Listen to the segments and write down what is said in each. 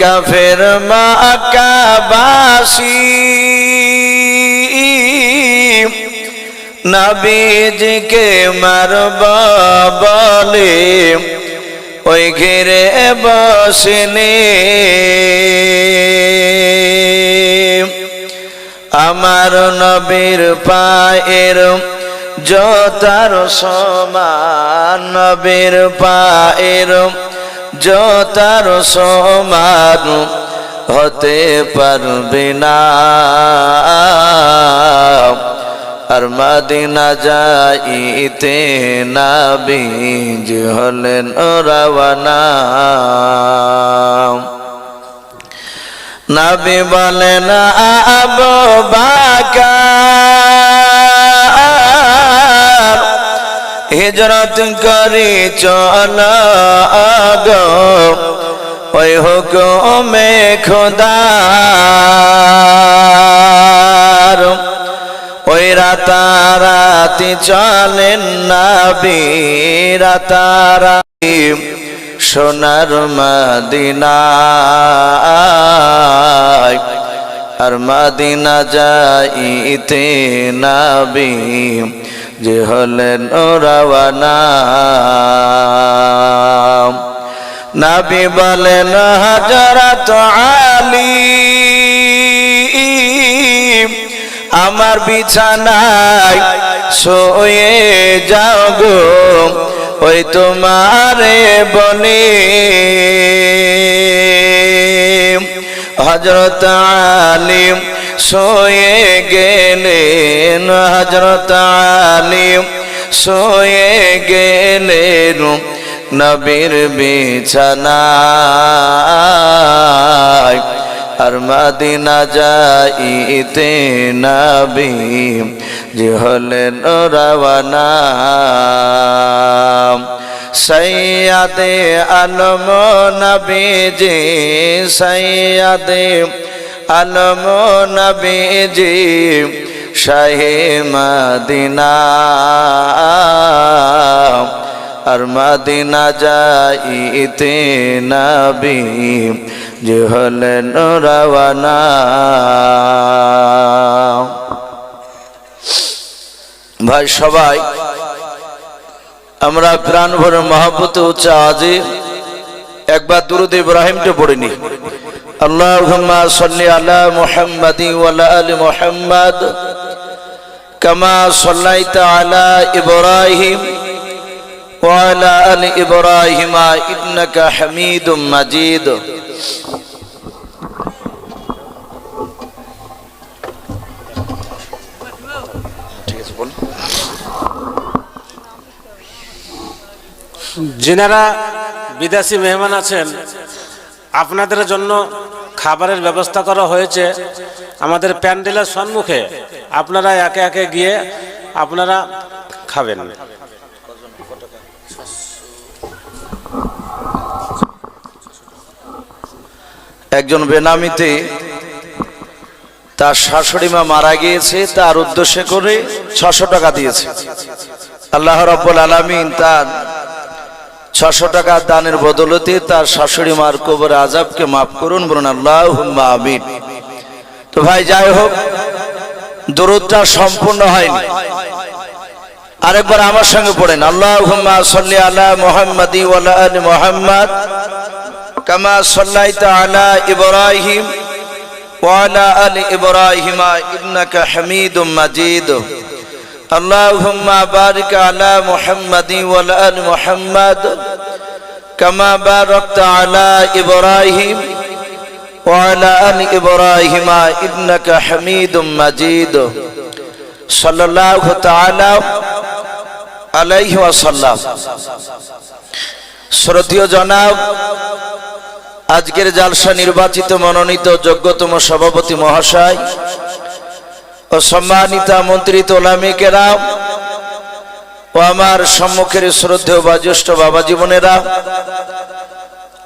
কাফের মাকাবাসী। নবীজিকে মারব বলে, ওই ঘিরে বসনে। আমার নবীর পায়ের জতার সমান, নবীর পায়ের জতার সমান হতে পারবে না। আর মাদিনা যাইতে নাবিজ হলেন রাওয়ানা। নবী বলেন, আবু বাকার হিজরত করি চল গো ওই হুকুমে খোদার ওই রাতারাতি চলেন নাবি, রাতারাতি সোনার মদিনায়। আর মদিনা যাইতে নাবি। যে হলেন রাওয়ানা নাবি বলেন হাজারাত আলী, আমার বিছানায় শোয়ে যাও গো। ওই তোমারে বলে হজরত আলিম শোয়ে গেলেন হজরত আলিম শোয়ে গেলেন নবীর বিছানায়। আর মাদিনা যাইতে নবী যে হলেন রাওয়ানা। সৈয়াদে আলম নবীজি, সৈয়াদে আলম নবীজি শাহে মদিনা। আর মদিনা যাইতে নবী যে হলেন রাওয়ানা। ভাই, সবাই, আমরা প্রাণ ভরে মহাপতে উচ্চ আজে একবার দুরুদ ইব্রাহিমটা পড়িনি মুহাম্মাদি ওয়া আলা আলি মুহাম্মাদ, কামা সাল্লাইতা আলা ইব্রাহিম ওয়া আলা আলি ইব্রাহিম ইন্নাকা হামিদুম মাজিদ। ঠিক আছে বিদেশি মেহমান আছেন আপনাদের জন্য খাবারের ব্যবস্থা করা হয়েছে। আমাদের প্যান্ডেলের সম্মুখে আপনারা একে একে গিয়ে আপনারা খাবেন। একজন বেনামিতে তার শাশুড়ি মা মারা গিয়েছে, তার উদ্দেশ্যে করে ছশো টাকা দিয়েছে। আল্লাহ রব্বুল আলমিন তার ছশো টাকা দানের বদলতে তার শাশুড়ি মার কবর আজাবকে মাফ করুন বলুন আল্লাহ আমিন। তো ভাই, যাই হোক দূরত্বটা সম্পূর্ণ হয়নি। আরেকবার আমার সঙ্গে পড়েন আল্লাহ সাল্লি আলা মোহাম্মদি আলি মোহাম্মদ কামা সাল্লাইতা আলা ইব্রাহিম ওয়ালা আলি ইব্রাহিম ইন্নাকা হামিদুম মাজিদ। اللهم بارك على محمد وعلى ال محمد كما باركت على ابراهيم وعلى ال ابراهيم انك حميد مجيد صلى الله تعالى عليه وسلم শ্রদ্ধীয় জনাব আজকের জালসা নির্বাচিত মনোনীত যোগ্যতম সভাপতি মহাশয় ও সম্মানিতা মন্ত্রী তোলামি কেরাম ও আমার সম্মুখের শ্রদ্ধেয় বা জ্যেষ্ঠ বাবা জীবনেরা,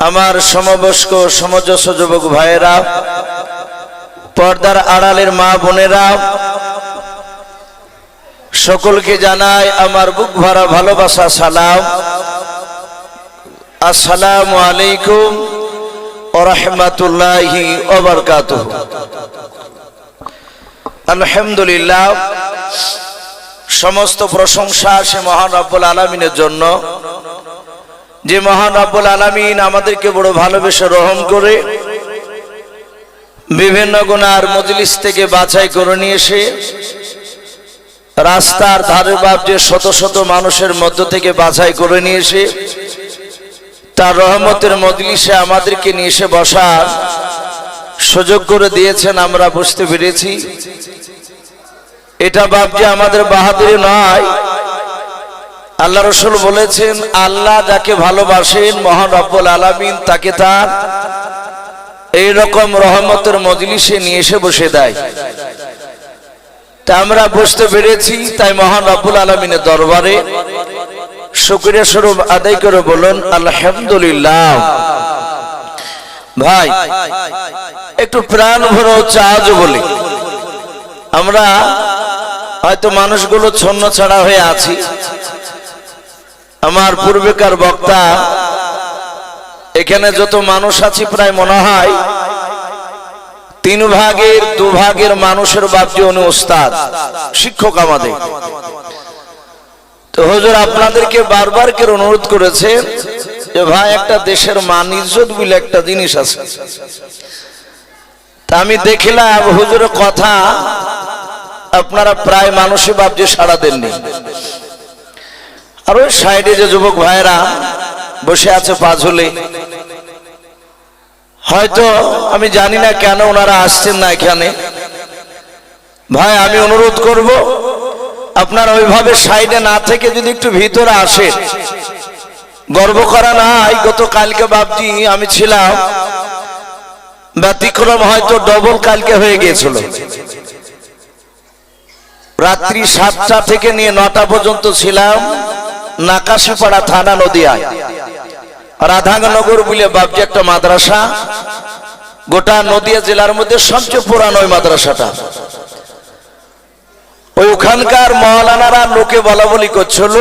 আমার সমবয়স্ক সমজস্ব যুবক ভাইয়েরা, পর্দার আড়ালের মা বোনেরা, সকলকে জানাই আমার বুক ভরা ভালোবাসা, সালাম। আসসালামু আলাইকুম ওরহমতুল্লাহি ওবরকাত আলহামদুলিল্লাহ, সমস্ত প্রশংসা সে মহান রব্বুল আলমিনের জন্য। যে মহান রব্বুল আলমিন আমাদেরকে বড় ভালোবেসে রহম করে বিভিন্ন গুণার মজলিস থেকে বাছাই করে নিয়ে এসে রাস্তার ধারে বাপ যে শত শত মানুষের মধ্য থেকে বাছাই করে নিয়ে এসে তার রহমতের মজলিসে আমাদেরকে নিয়ে এসে বসার সুযোগ করে দিয়েছেন, আমরা বুঝতে পেরেছি। এটা বাপ যে আমাদের বাহাদুরি নয়। আল্লাহ রসুল বলেছেন, আল্লাহ যাকে ভালোবাসেন, মহান রব্বুল আলমিন, তাকে তার এইরকম রহমতের মজলিসে নিয়ে এসে বসে দেয়। তা আমরা বুঝতে পেরেছি, তাই মহান রব্বুল আলমিনের দরবারে শুক্রিয়া স্বরূপ আদায় করে বলুন, আলহামদুলিল্লাহ। ভাই একটু প্রাণ ভরো চাজ বলি। আমরা হয়তো মানুষগুলো ছন্ন ছাড়া হয়ে আছি। আমার পূর্বেকার বক্তা, এখানে যত মানুষ আছি প্রায় মনে হয়, তিন ভাগের, দু ভাগের মানুষের বাপজি উনি ওস্তাদ শিক্ষক আমাদের। তো হুজুর, আপনাদেরকে বারবার করে অনুরোধ করেছে যে ভাই, একটা দেশের মান ইজ্জত বলে একটা জিনিস আছে। তা আমি দেখিলাম হুজুরের কথা আপনারা প্রায় মানুষই বাপজি সাড়া দেননি। আর ওই সাইডে যে যুবক ভাইরা বসে আছে পাঝলে হয়তো আমি জানি না কেন ওনারা আসছেন না এখানে। ভাই, আমি অনুরোধ করব, আপনারা ওইভাবে সাইডে না থেকে যদি একটু ভিতরে আসে গর্ব করা নাই গত কালকে বাপজি আমি ছিলাম ব্যতিক্রম হয়তো ডবল কালকে হয়ে গিয়েছিল। রাত্রি সাতটা থেকে নিয়ে নটা পর্যন্ত ছিলাম নাকাশিপাড়া থানা নদিয়ায়। রাধানগর বলে বাবজি একটা মাদ্রাসা, গোটা নদিয়া জেলার মধ্যে সবচেয়ে পুরানো মাদ্রাসাটা। ওই ওখানকার মহলানারা লোকে বলা বলি করছিল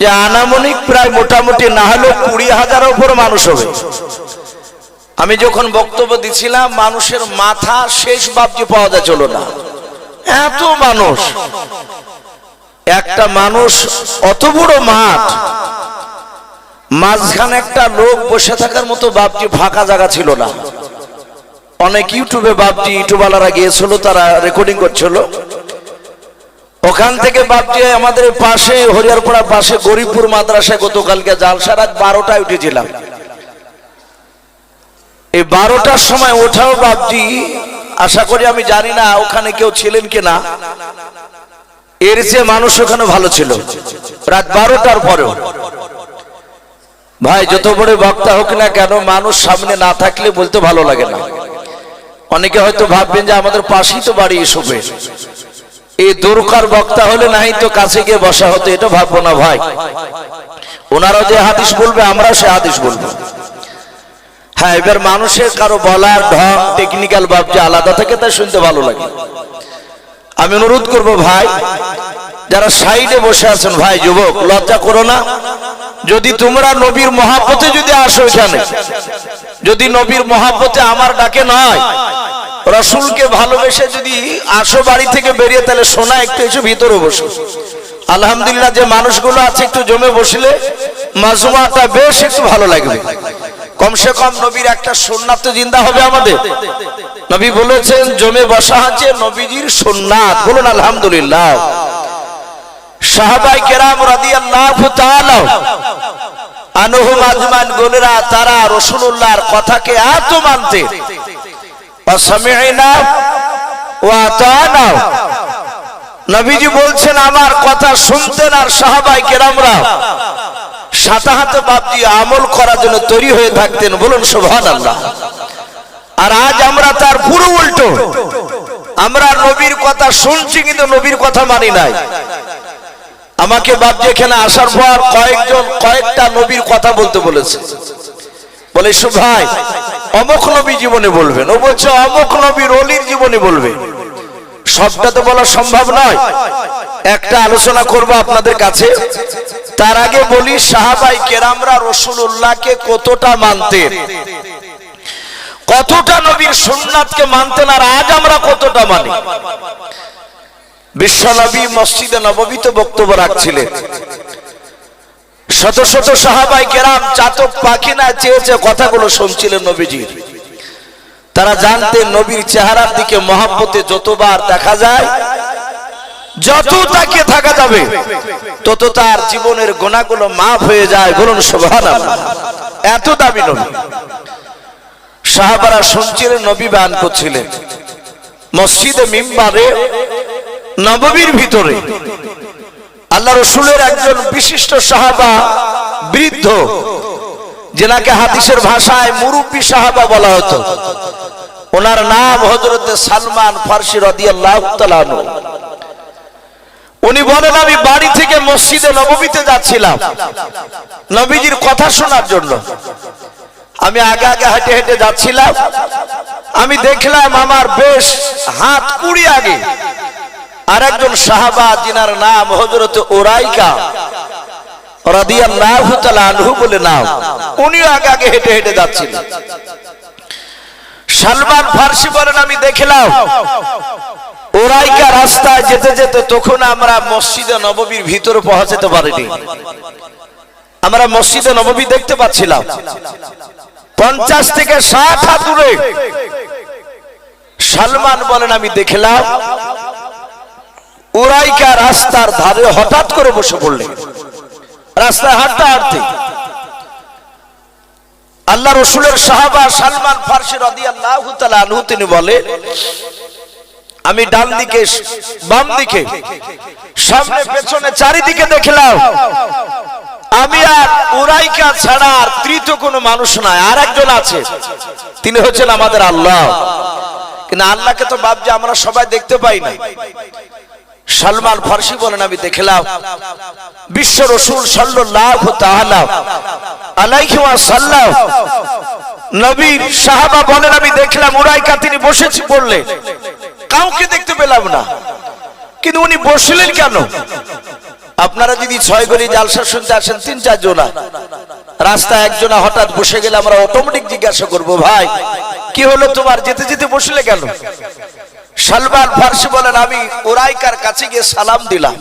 যে আনামনিক প্রায় মোটামুটি না হলেও কুড়ি হাজার উপর মানুষ হবে। আমি যখন বক্তব্য দিছিলাম, মানুষের মাথা শেষ বাবজি পাওয়া যাচ্ছিল না। এত মানুষ। একটা মানুষ অত বড় মাঠ, মাঝখানে একটা লোক বসে থাকার মতো বাপজি ফাঁকা জায়গা ছিল না। অনেক ইউটিউবে বাপজি ইউটিউবালারা গিয়েছিল, তারা রেকর্ডিং করছিল। ওখান থেকে বাপজি আমাদের পাশে হরিয়ারপাড়া পাশে গরিবপুর মাদ্রাসায় গতকালকে জালসা রাত বারোটায় উঠেছিলাম। এই বারোটার সময় ওঠাও বাপজি। আশা করি আমি জানি না ওখানে কেউ ছিলেন কিনা। এর যে মানুষ ওখানে ভালো ছিল। রাত বারোটার পরেও। ভাই, যত বড় বক্তা হোক না কেন, মানুষ সামনে না থাকলে বলতে ভালো লাগে না। অনেকে হয়তো ভাববেন যে আমাদের পাশেই তো বাড়ি এসবে। এই দরকার বক্তা হলে নাই তো কাছে গিয়ে বসা হতো, এটা ভাববো না ভাই। ওনারা যে হাদিস বলবে, আমরাও সে হাদিস বলব। হ্যাঁ এবার মানুষের কারও বলার ঢং টেকনিক্যাল ভাব যে আলাদা থাকে, তা শুনতে ভালো লাগে। আমি অনুরোধ করব ভাই, যারা সাইডে বসে আছেন, ভাই, যুবক, লজ্জা করো না। যদি তোমরা নবীর মহাপথে যদি আসো এখানে, যদি নবীর মহাপথে আমার ডাকে নয়, রসুলকে ভালোবেসে যদি আসো বাড়ি থেকে বেরিয়ে, তাহলে সোনা একটু এসে ভিতরে বসো। আলহামদুলিল্লাহ, যে মানুষগুলো আছে, একটু জমে বসলে মাজুমাটা বেশ একটু ভালো লাগবে। কমসে কম নবীর একটা সোননাথ তো জিন্দা হবে আমাদের। নবী বলেছেন, জমে বসা আছে নবীজির সোননাথ বলুন, আলহামদুলিল্লাহ। সাহাবাই কেরাম আজমান গোলেরা, তারা কথাকে মানতে নবীজি বলছেন, আমার কথা শুনতেন আর সাহাবাই কেরামরা সাথে হাতে বাপ দিয়ে আমল করার জন্য তৈরি হয়ে থাকতেন, বলুন সোভান আল্লাহ আর আজ আমরা তার পুরো উল্টো। আমরা নবীর কথা শুনছি কিন্তু নবীর কথা মানি নাই। আমাকে বাপজি এখানে আসার পর কয়েকজন, কয়েকটা নবীর কথা বলতে বলেছে। বলে ভাই, অমুক নবী জীবনে বলবেন। ও বলছে, অমুক নবীর অলির জীবনে বলবে সবটা তো বলা সম্ভব নয়। একটা আলোচনা করব আপনাদের কাছে। তার আগে বলি, সাহাবাই কেরামরা রসুল্লাহকে কতটা মানতেন কতটা নবীর সুন্নাতকে মানতেন আর আজ আমরা কতটা মানি? বিশ্বনবী মসজিদে নববীতে বক্তব্য রাখছিলেন। শত শত সাহাবাই কেরাম চাতক পাখি না চেয়েছে কথাগুলো শুনছিলেন নবীজির তারা জানতেন নবীর চেহারার দিকে মহাব্বতে যতবার দেখা যায় যত তাকে থাকা যাবে তত তার জীবনের গোনাগুলো মাফ হয়ে যায়। বলুন সোভান এত দাবি নবী। সাহাবারা শুনছিলেন, নবী বান করছিলেন। মসজিদে, মিম্বারে, নববীর ভিতরে। আল্লাহ রসুলের একজন বিশিষ্ট সাহাবা, বৃদ্ধ, যেনাকে হাদিসের ভাষায় মুরব্বী সাহাবা বলা হতো। ওনার নাম হজরত সালমান ফার্সি রদি আল্লাহ উনি বলেন, আমি বাড়ি থেকে মসজিদে নবমীতে যাচ্ছিলাম নবীজির কথা শোনার জন্য। আমি আগে আগে হেঁটে হেঁটে যাচ্ছিলাম। আমি দেখলাম আমার বেশ হাত কুড়ি আগে। আর একজন সাহাবা, যিনার নাম হজরত ওরাইকা রাদিয়াল্লাহু তাআলা আনহু বলে নাম, উনিও আগে আগে হেঁটে হেঁটে যাচ্ছিলেন। সালমান ফার্সি বলেন, আমি দেখলাম ওরাইকা রাস্তায় যেতে যেতে তখন আমরা মসজিদে নববীর ভিতরে পৌঁছাতে পারিনি। আমরা মসজিদে নববী দেখতে পাচ্ছিলাম। পঞ্চাশ থেকে ষাট হাত দূরে সালমান বলেন, আমি দেখলাম উরাইকা রাস্তার ধারে হঠাৎ করে বসে পড়লেন। রাস্তায় হাঁটতে হাঁটতে। আল্লাহ রসুলের সাহাবা সালমান ফার্সি রদি আল্লাহ তিনি বলে আমি ডান দিকে, বাম দিকে, সামনে, পেছনে, চারিদিকে দেখলাম। আমি আর উরাইকা ছাড়া আর তৃতীয় কোনো মানুষ নাই, আর একজন আছে। তিনি হচ্ছেন আমাদের আল্লাহ। কিন্তু আল্লাহকে তো ভাবছি আমরা সবাই দেখতে পাই না। সালমান ফার্সি বলেন, আমি দেখলাম, বিশ্ব রসুল ওয়াসাল্লাম, নবীর সাহাবা বলেন, আমি দেখলাম উরাইকা তিনি বসেছি বললে। কাউকে দেখতে পেলাম না। কিন্তু উনি বসলেন কেন? আপনারা যদি ছয় গড়ি জালসা শুনতে আসেন, তিন চার জনা রাস্তা একজনা হঠাৎ বসে গেলে আমরা অটোমেটিক জিজ্ঞাসা করব, ভাই, কি হলো তোমার? যেতে যেতে বসলে কেন? সালমান ফার্সি বলেন, আমি ওরাইকার কাছে গিয়ে সালাম দিলাম।